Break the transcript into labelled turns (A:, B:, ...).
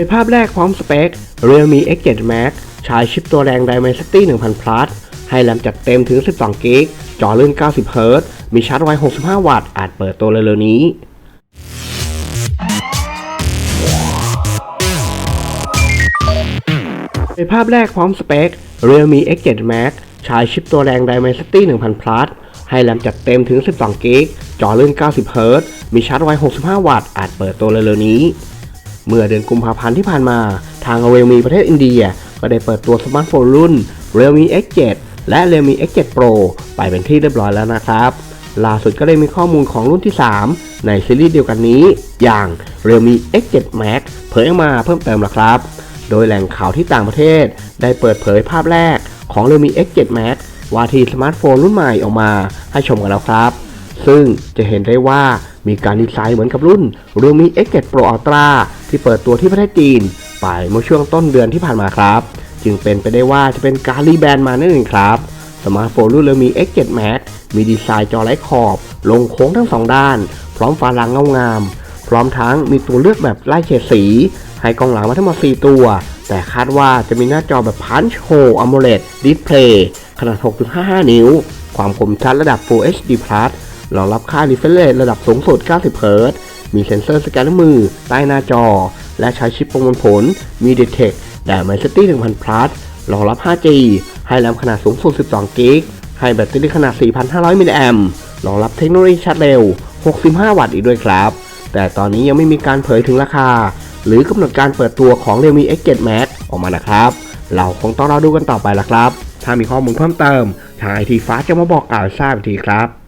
A: ในภาพแรกพร้อมสเปค Realme X7 Max ใช้ชิปตัวแรง Dimensity 1000 Plus ให้แรมจัดเต็มถึง 12 g b จอลื่น 90 Hz มีชาร์จไว 65 วัตต์ อาจเปิดตัวเร็วๆนี้ ในภาพแรกพร้อมสเปค Realme X7 Max ใช้ชิปตัวแรง Dimensity 1000 Plus ให้แรมจัดเต็มถึง 12 g b จอลื่น 90 Hz มีชาร์จไว 65 วัตต์ อาจเปิดตัวเร็วๆนี้ เมื่อเดือนกุมภาพันธ์ที่ผ่านมา ทาง Realme ประเทศอินเดีย ก็ได้เปิดตัวสมาร์ทโฟนรุ่น Realme X7 และ Realme X7 Pro ไปเป็นที่เรียบร้อยแล้วนะครับ ล่าสุดก็ได้มีข้อมูลของรุ่นที่ 3 ในซีรีส์เดียวกันนี้ อย่าง Realme X7 Max เผยออกมาเพิ่มเติมแล้วครับ โดยแหล่งข่าวที่ต่างประเทศ ได้เปิดเผยภาพแรกของ Realme X7 Max ว่าที่สมาร์ทโฟนรุ่นใหม่ออกมาให้ชมกันแล้วครับ ซึ่งจะเห็นได้ว่ามีการดีไซน์เหมือนกับรุ่น Realme X7 Pro Ultra ที่เปิดตัวที่ประเทศจีน ไปเมื่อช่วงต้นเดือนที่ผ่านมาครับ จึงเป็นไปได้ว่าจะเป็นการรีแบรนด์มานั่นเองครับสมาร์ทโฟนรุ่น Realme X7 Max มีดีไซน์จอไร้ขอบ ลงโค้งทั้งสองด้าน พร้อมฝาหลังเงางาม พร้อมทั้งมีตัวเลือกแบบไล่เฉดสี ให้กล้องหลังมาทั้งหมด 4 ตัว แต่คาดว่าจะมีหน้าจอแบบ Punch Hole AMOLED Display ขนาด 6.55 นิ้ว ความคมชัดระดับ Full HD Plus รองรับค่า refresh rate ระดับสูงสุด 90 Hz มีเซ็นเซอร์สแกนนิ้วมือ ใต้หน้าจอ และใช้ชิปประมวลผล MediaTek Dimensity 1000 Plus รองรับ 5G ให้แรมขนาดสูงสุด 12 g b ให้แบตเตอรี่ขนาด 4,500 มิลลิแอมรองรับเทคโนโลยีชาร์จเร็ว 65 วัตต์อีกด้วยครับ แต่ตอนนี้ยังไม่มีการเผยถึงราคา หรือกำหนดการเปิดตัวของ Realme X7 Max ออกมานะครับ เราคงต้องรอดูกันต่อไปละครับ ถ้ามีข้อมูลเพิ่มเติม ทางไอทีฟ้าจะมาบอกกล่าวให้ทราบอีกทีครับ